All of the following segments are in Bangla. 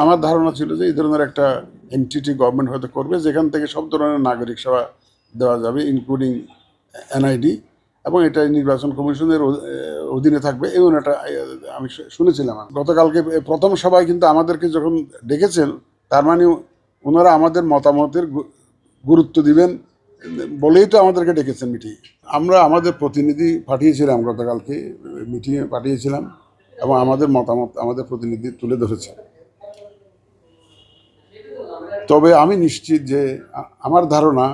আমার ধারণা ছিল যে এই ধরনের একটা এনটিটি গভর্নমেন্ট হয়তো করবে, যেখান থেকে সব ধরনের নাগরিক সেবা দেওয়া যাবে ইনক্লুডিং এনআইডি এবং এটা নির্বাচন কমিশনের অধীনে থাকবে। এমন একটা আমি শুনেছিলাম গতকালকে প্রথম সভায় কিন্তু আমাদেরকে যখন ডেকেছেন, তার মানে ওনারা আমাদের মতামতের গুরুত্ব দিবেন বলেই তো আমাদেরকে ডেকেছেন মিটিং। আমরা আমাদের প্রতিনিধি পাঠিয়েছিলাম গতকালকে মিটিংয়ে পাঠিয়েছিলাম, এবং আমাদের মতামত, আমাদের প্রতিনিধি তুলে ধরেছে তবে আমি নিশ্চিত যে আমার ধারণা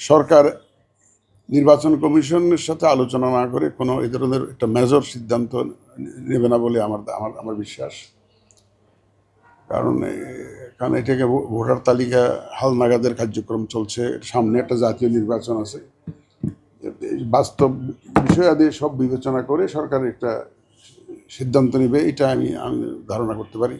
সরকার নির্বাচন কমিশনের সাথে আলোচনা না করে কোনো এই ধরনের একটা মেজর সিদ্ধান্ত নেবে না বলে আমার আমার আমার বিশ্বাস। কারণ কারণ এটাকে ভোটার তালিকা হালনাগাদের কার্যক্রম চলছে। সামনে একটা জাতীয় নির্বাচন আছে। বাস্তব বিষয়াদি সব বিবেচনা করে সরকার একটা সিদ্ধান্ত নেবে, এটা আমি আমি ধারণা করতে পারি।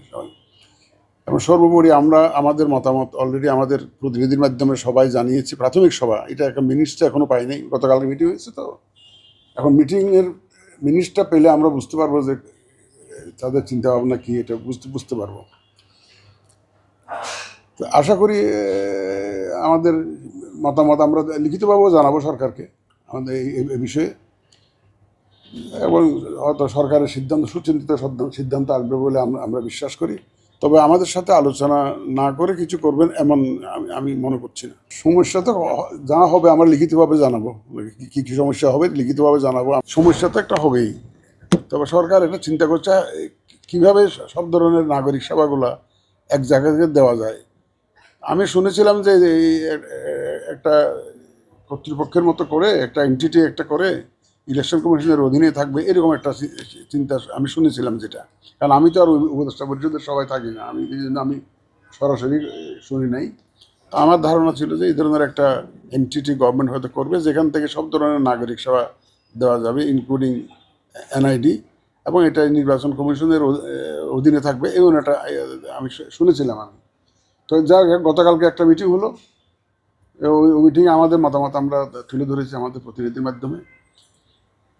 এবং সর্বোপরি আমরা, আমাদের মতামত অলরেডি আমাদের প্রতিনিধির মাধ্যমে সবাই জানিয়েছি, প্রাথমিক সভা। এটা একটা মিনিটটা এখনও পাইনি গতকালকে মিটিং হয়েছে তো। এখন মিটিংয়ের মিনিটটা পেলে আমরা বুঝতে পারব যে, তাদের চিন্তা ভাবনা কি, এটা বুঝতে বুঝতে পারব। তো আশা করি আমাদের মতামত আমরা লিখিতভাবেও জানাব সরকারকে, আমাদের এই বিষয়ে। এবং হয়তো সরকারের সিদ্ধান্ত, সুচিন্তিত সিদ্ধান্ত আসবে বলে আমরা আমরা বিশ্বাস করি। তবে আমাদের সাথে আলোচনা না করে কিছু করবেন এমন আমি মনে করছি না। সমস্যা তো যা হবে আমরা লিখিতভাবে জানাব। কি, কি- সমস্যা হবে লিখিতভাবে জানাব। সমস্যা তো একটা হবেই। তবে সরকার এটা চিন্তা করছে কীভাবে সব ধরনের নাগরিক সেবাগুলা এক জায়গা থেকে দেওয়া যায়। আমি শুনেছিলাম যে একটা কর্তৃপক্ষের মতো করে, একটা এনটিটি একটা করে ইলেকশন কমিশনের অধীনে থাকবে, এরকম একটা চিন্তা আমি শুনেছিলাম যেটা। কারণ আমি তো আর উপদেষ্টা পরিষদের সবাই থাকি না। আমি এই জন্য আমি সরাসরি শুনি নাই। আমার ধারণা ছিল যে এই ধরনের একটা এনটিটি গভর্নমেন্ট হয়তো করবে, যেখান থেকে সব ধরনের নাগরিক সেবা দেওয়া যাবে ইনক্লুডিং এনআইডি এবং এটা নির্বাচন কমিশনের অধীনে থাকবে, এমন একটা আমি শুনেছিলাম আমি। তো যা গতকালকে একটা মিটিং হলো। ওই মিটিংয়ে আমাদের মতামত আমরা তুলে ধরেছি আমাদের প্রতিনিধির মাধ্যমে।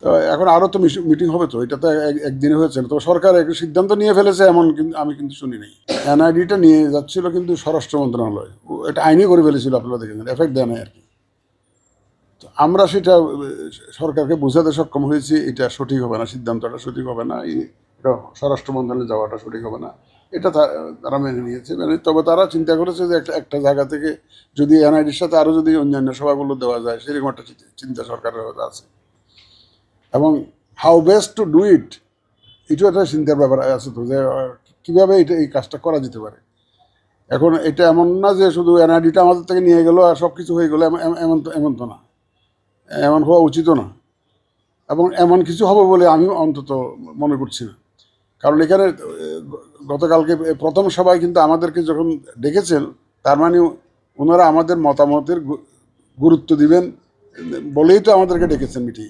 তো এখন আরও তো মিটিং হবে তো, এটা তো এক- একদিনে হয়েছে তো সরকার এক সিদ্ধান্ত নিয়ে ফেলেছে, এমন কিন্তু আমি কিন্তু শুনি নাই। এনআইডিটা নিয়ে যাচ্ছিল কিন্তু স্বরাষ্ট্র মন্ত্রণালয়। এটা আইনি করে ফেলেছিল, আপনারা দেখেছেন এফেক্ট দেয় নাই আর কি। তো আমরা সেটা সরকারকে বোঝাতে সক্ষম হয়েছি, এটা সঠিক হবে না, সিদ্ধান্তটা সঠিক হবে না এটা স্বরাষ্ট্র মন্ত্রণালয়ে যাওয়াটা সঠিক হবে না। এটা তারা মেনে নিয়েছে মানে তবে তারা চিন্তা করেছে যে একটা একটা জায়গা থেকে যদি এনআইডির সাথে আরও যদি অন্যান্য সভাগুলো দেওয়া যায়, সেরকম একটা চিন্তা- সরকারের আছে। এবং how best to do it এটাও একটা চিন্তার ব্যাপার আছে তো, যে কীভাবে এটা, এই কাজটা করা যেতে পারে। এখন এটা এমন না যে শুধু এনআইডিটা আমাদের থেকে নিয়ে গেলো আর সব কিছু হয়ে গেলো এমন- তো, এমন তো না। এমন হওয়া উচিতও না। এবং এমন কিছু হবে বলে আমি অন্তত মনে করছি না। কারণ এখানে গতকালকে প্রথম সভায় কিন্তু আমাদেরকে যখন ডেকেছেন, তার মানে ওনারা আমাদের মতামতের গুরুত্ব দিবেন বলেই তো আমাদেরকে ডেকেছেন মিটিং